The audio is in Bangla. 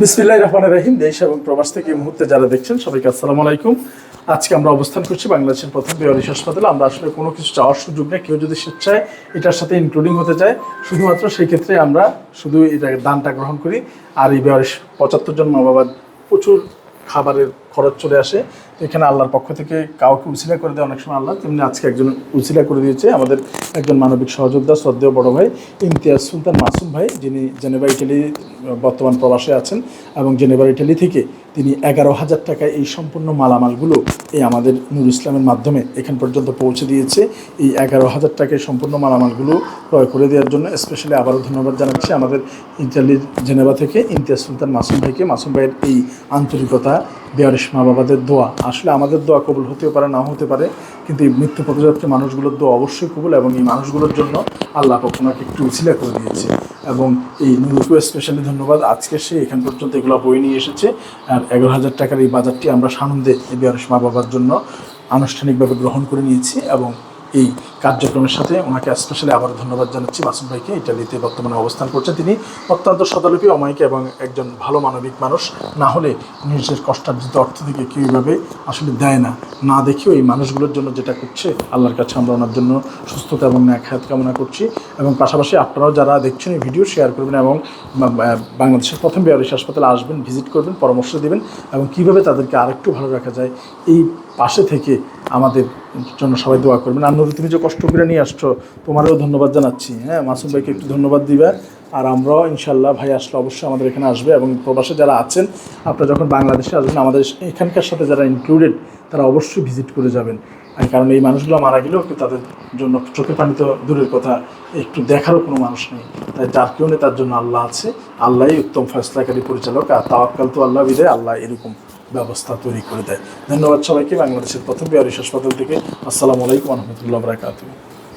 বিসমিল্লাহ রহমান রাহিম, দেশ এবং প্রবাস থেকে এই মুহূর্তে যারা দেখছেন, সবাইকে আসসালামু আলাইকুম। আজকে আমরা অবস্থান করছি বাংলাদেশের প্রথম বেয়ারিশ হাসপাতালে। আমরা আসলে কোনো কিছু চাওয়ার সুযোগ নেই, কেউ যদি স্বেচ্ছায় এটার সাথে ইনক্লুডিং হতে চায়, শুধুমাত্র সেই ক্ষেত্রে আমরা শুধু এটা দানটা গ্রহণ করি। আর এই বেয়ারিশ পঁচাত্তর জন মা বাবার প্রচুর খাবারের খরচ চলে আসে। এখানে আল্লাহর পক্ষ থেকে কাউকে উচিলা করে দেয় অনেক সময় আল্লাহ। তেমনি আজকে একজন উচিলা করে দিয়েছে আমাদের একজন মানবিক সহযোদ্ধা শ্রদ্ধেয় বড় ভাই ইমতিয়াজ সুলতান মাসুম ভাই। যিনি জেনেভা, ইটালি, বর্তমান প্রবাসে আছেন এবং জেনেভা, ইটালি থেকে তিনি এগারো হাজার টাকায় এই সম্পূর্ণ মালামালগুলো এই আমাদের নুর ইসলামের মাধ্যমে এখান পর্যন্ত পৌঁছে দিয়েছে। এই এগারো হাজার টাকায় সম্পূর্ণ মালামালগুলো ক্রয় করে দেওয়ার জন্য স্পেশালি আবারও ধন্যবাদ জানাচ্ছি আমাদের ইটালির জেনেভা থেকে ইমতিয়াজ সুলতান মাসুম ভাইকে। মাসুম ভাইয়ের এই আন্তরিকতা বেয়ারিশ মা বাবাদের দোয়া। আসলে আমাদের দোয়া কবুল হতেও পারে, নাও হতে পারে, কিন্তু এই মৃত্যু পথযাত্রী মানুষগুলোর দোয়া অবশ্যই কবুল এবং এই মানুষগুলোর জন্য আল্লাহ ওনাকে একটু উচিলা করে দিয়েছে। এবং এই নুরুকে স্পেশালি ধন্যবাদ। আজকে সে এখান পর্যন্ত এগুলো বই নিয়ে এসেছে। আর এগারো হাজার টাকার এই বাজারটি আমরা সানন্দে এই বেয়ারিশ মা বাবার জন্য আনুষ্ঠানিকভাবে গ্রহণ করে নিয়েছি এবং এই কার্যক্রমের সাথে ওনাকে স্পেশালি আবার ধন্যবাদ জানাচ্ছি। মাসুম ভাইকে ইটালিতে বর্তমানে অবস্থান করছেন তিনি অত্যন্ত সদালুপী অমায়িক এবং একজন ভালো মানবিক মানুষ। না হলে নিজের কষ্টার্জিত অর্থ থেকে কীভাবে আসলে দেয় না। না দেখেও এই মানুষগুলোর জন্য যেটা করছে আল্লাহর কাছে আমরা ওনার জন্য সুস্থতা এবং ন্যাখাত কামনা করছি। এবং পাশাপাশি আপনারাও যারা দেখছেন এই ভিডিও শেয়ার করবেন এবং বাংলাদেশের প্রথম বেয়ারিশ হাসপাতালে আসবেন ভিজিট করবেন পরামর্শ দেবেন এবং কীভাবে তাদেরকে আরেকটু ভালো রাখা যায় এই পাশে থেকে আমাদের জন্য সবাই দোয়া করবেন। আর নুরু, তুমি যে কষ্ট করে নিয়ে আসছো, তোমারও ধন্যবাদ জানাচ্ছি। হ্যাঁ মাসুম ভাইকে একটু ধন্যবাদ দিবা। আর আমরাও ইনশাল্লাহ ভাই আসলে অবশ্যই আমাদের এখানে আসবে এবং প্রবাসে যারা আছেন, আপনারা যখন বাংলাদেশে আসবেন, আমাদের এখানকার সাথে যারা ইনক্লুডেড তারা অবশ্যই ভিজিট করে যাবেন। কারণ এই মানুষগুলো মারা গেলেও তাদের জন্য চোখে পানি তো দূরের কথা, একটু দেখারও কোনো মানুষ নেই। তাই যার কেউ নেই, তার জন্য আল্লাহ আছে। আল্লাহই উত্তম ফয়সলাকারী পরিচালক আর তাওয়াক্কাল তো আল্লাহ বিদায় আল্লাহ এরকম ব্যবস্থা তৈরি করে দেয়। ধন্যবাদ সবাইকে, বাংলাদেশের প্রথম বিহারি হাসপাতাল থেকে। আসসালামু আলাইকুম রহমতুল্লাহ বরাকাতুহ।